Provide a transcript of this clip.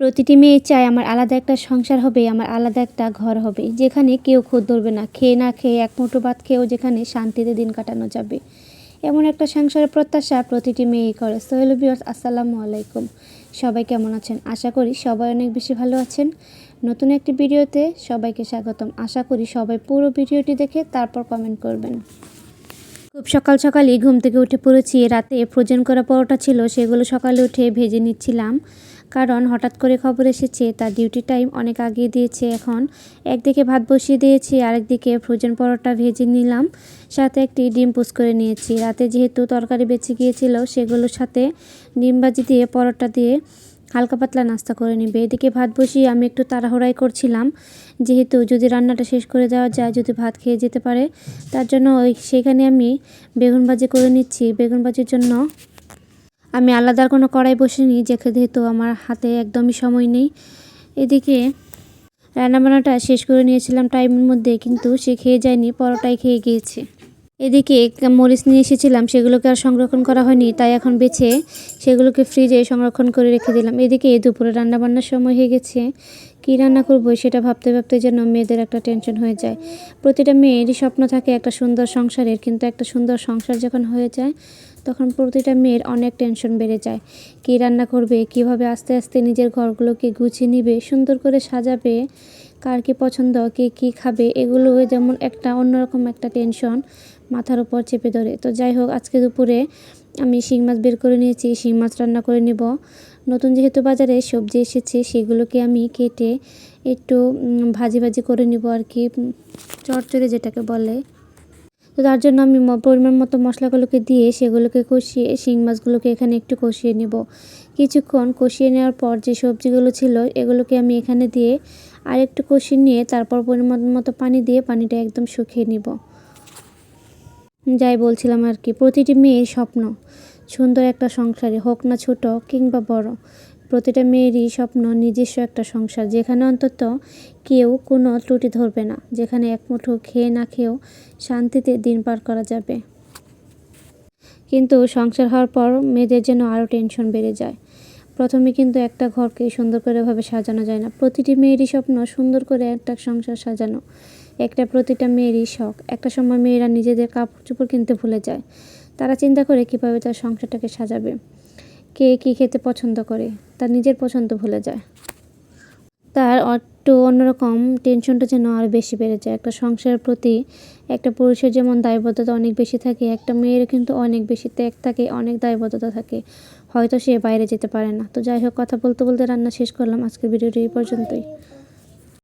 প্রতিটি মেয়ে চায় আমার আলাদা একটা সংসার হবে, আমার আলাদা একটা ঘর হবে। যেখানে কেউ খোদ ধরবে না, খেয়ে না খেয়ে এক মুঠো ভাত খেয়েও যেখানে শান্তিতে দিন কাটানো যাবে। এমন একটা সংসারের প্রত্যাশা প্রতিটি মেয়েই করে। সোহেল বিয়ার্স আসসালামু আলাইকুম। সবাই কেমন আছেন? আশা করি সবাই অনেক বেশি ভালো আছেন। নতুন একটি ভিডিওতে সবাইকে স্বাগতম। আশা করি সবাই পুরো ভিডিওটি দেখে তারপর কমেন্ট করবেন। খুব সকাল সকালই ঘুম থেকে উঠে পড়েছি। রাতে ফ্রোজেন করা পরোটা ছিল, সেগুলো সকালে উঠে ভেজে নিচ্ছিলাম। কারণ হঠাৎ করে খবর এসেছে, তার ডিউটি টাইম অনেক আগিয়ে দিয়েছে। এখন একদিকে ভাত বসিয়ে দিয়েছি, আরেকদিকে ফ্রোজেন পরোটা ভেজে নিলাম, সাথে একটি ডিম পুষ করে নিয়েছি। রাতে যেহেতু তরকারি বেঁচে গিয়েছিল, সেগুলোর সাথে ডিম ভাজি দিয়ে, পরোটা দিয়ে হালকা পাতলা নাস্তা করে নিবে। এদিকে ভাত বসিয়ে আমি একটু তাড়াহুড়াই করছিলাম, যেহেতু যদি রান্নাটা শেষ করে দেওয়া যায়, যদি ভাত খেয়ে যেতে পারে, তার জন্য ওই সেখানে আমি বেগুন ভাজি করে নিচ্ছি। বেগুন ভাজির জন্য আমি আলাদা কোনো কড়াই বসিনি যেহেতু আমার হাতে একদমই সময় নেই। এদিকে রান্নাবান্নাটা শেষ করে নিয়েছিলাম টাইমের মধ্যে, কিন্তু সে খেয়ে যায়নি, পরোটাই খেয়ে গিয়েছে। এদিকে মরিচ নিয়ে এসেছিলাম, সেগুলোকে আর সংরক্ষণ করা হয়নি, তাই এখন বেছে সেগুলোকে ফ্রিজে সংরক্ষণ করে রেখে দিলাম। এদিকে দুপুরে রান্নাবান্নার সময় হয়ে গেছে। কী রান্না করব সেটা ভাবতে ভাবতে যেন মেয়েদের একটা টেনশন হয়ে যায়। প্রতিটা মেয়েরই স্বপ্ন থাকে একটা সুন্দর সংসারের, কিন্তু একটা সুন্দর সংসার যখন হয়ে যায়, তখন প্রতিটা মেয়ের অনেক টেনশন বেড়ে যায়। কী রান্না করবে, কীভাবে আস্তে আস্তে নিজের ঘরগুলোকে গুছিয়ে নিবে, সুন্দর করে সাজাবে কার কী পছন্দ, কে কী খাবে, এগুলো যেমন একটা অন্যরকম একটা টেনশন মাথার উপর চেপে ধরে। তো যাই হোক, আজকে দুপুরে আমি শিং মাছ বের করে নিয়েছি, শিং মাছ রান্না করে নেব। নতুন যেহেতু বাজারে সবজি এসেছে, সেগুলোকে আমি কেটে একটু ভাজি ভাজি করে নিব আর কি চড়চড়ে যেটাকে বলে। তো তার জন্য আমি পরিমাণ মতো মশলাগুলোকে দিয়ে সেগুলোকে কষিয়ে, শিং মাছগুলোকে এখানে একটু কষিয়ে নেব। কিছুক্ষণ কষিয়ে নেওয়ার পর যে সবজিগুলো ছিল, এগুলোকে আমি এখানে দিয়ে আর একটু নিয়ে তারপর পরিমাণ মতো পানি দিয়ে পানিটা একদম শুকিয়ে নিব। যাই বলছিলাম আর কি, প্রতিটি মেয়ের স্বপ্ন, সুন্দর একটা সংসারে হোক না ছোট কিংবা বড়, প্রতিটা মেয়েরই স্বপ্ন নিজস্ব একটা সংসার, যেখানে অন্তত কেউ কোনো ত্রুটি ধরবে না, যেখানে এক মুঠো খেয়ে না খেয়েও শান্তিতে দিন পার করা যাবে। কিন্তু সংসার হওয়ার পর মেয়েদের যেন আরও টেনশন বেড়ে যায়। প্রথমে কিন্তু একটা ঘরকে সুন্দর করে ভাবে সাজানো যায় না। প্রতিটি মেয়েরই স্বপ্ন সুন্দর করে একটা সংসার সাজানো। একটা প্রতিটা মেয়েরই শখ। একটা সময় মেয়েরা নিজেদের কাপড় চোপড় কিনতে ভুলে যায়। তারা চিন্তা করে কীভাবে তার সংসারটাকে সাজাবে। কে কী খেতে পছন্দ করে? তার নিজের পছন্দ ভুলে যায়। একটু অন্যরকম টেনশনটা যেন আরও বেশি বেড়ে যায়। একটা সংসারের প্রতি একটা পুরুষের যেমন দায়বদ্ধতা অনেক বেশি থাকে, একটা মেয়েরও কিন্তু অনেক বেশি ত্যাগ থাকে, অনেক দায়বদ্ধতা থাকে। হয়তো সে বাইরে যেতে পারে না। তো যাই হোক, কথা বলতে বলতে রান্না শেষ করলাম। আজকের ভিডিওটি এই পর্যন্তই।